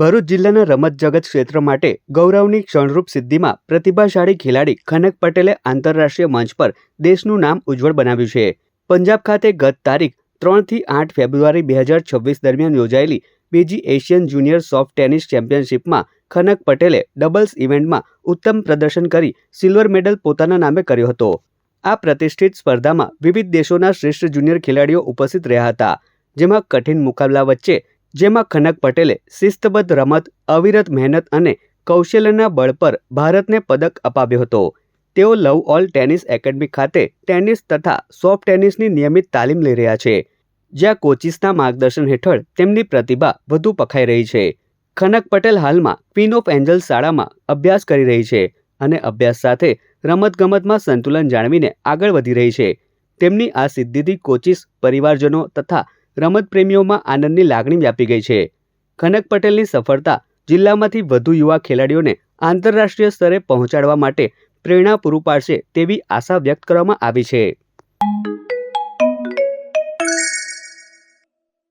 ભરૂચ જિલ્લાના રમત જગત ક્ષેત્ર માટે ગૌરવની ક્ષણરૂપ સિદ્ધિમાં પ્રતિભાશાળી ખેલાડી ખનક પટેલે આંતરરાષ્ટ્રીય મંચ પર દેશનું નામ ઉજ્જવળ બનાવ્યું છે. પંજાબ ખાતે ગત તારીખ ત્રણથી આઠ ફેબ્રુઆરી બે હજાર છવ્વીસ દરમિયાન યોજાયેલી બીજી એશિયન જુનિયર સોફ્ટ ટેનિસ ચેમ્પિયનશિપમાં ખનક પટેલે ડબલ્સ ઇવેન્ટમાં ઉત્તમ પ્રદર્શન કરી સિલ્વર મેડલ પોતાના નામે કર્યો હતો. આ પ્રતિષ્ઠિત સ્પર્ધામાં વિવિધ દેશોના શ્રેષ્ઠ જુનિયર ખેલાડીઓ ઉપસ્થિત રહ્યા હતા, જેમાં કઠિન મુકાબલા વચ્ચે જેમાં ખનક પટેલે શિસ્તબદ્ધ રમત, અવિરત મહેનત અને કૌશલ્યના બળ પર ભારતને પદક અપાવ્યો હતો. તેઓ લવ ઓલ ટેનિસ એકેડમી ખાતે ટેનિસ તથા સોફ્ટ ટેનિસની નિયમિત તાલીમ લઈ રહ્યા છે, જ્યાં કોચિસના માર્ગદર્શન હેઠળ તેમની પ્રતિભા વધુ પખાઈ રહી છે. ખનક પટેલ હાલમાં ક્વીન ઓફ એન્જલ્સ શાળામાં અભ્યાસ કરી રહી છે અને અભ્યાસ સાથે રમતગમતમાં સંતુલન જાળવીને આગળ વધી રહી છે. તેમની આ સિદ્ધિથી કોચિસ પરિવારજનો તથા રમત પ્રેમીઓમાં આનંદની લાગણી વ્યાપી ગઈ છે. ખનક પટેલની સફળતા જિલ્લામાંથી વધુ યુવા ખેલાડીઓને આંતરરાષ્ટ્રીય સ્તરે પહોંચાડવા માટે પ્રેરણા પૂરું પાડશે તેવી આશા વ્યક્ત કરવામાં આવી છે.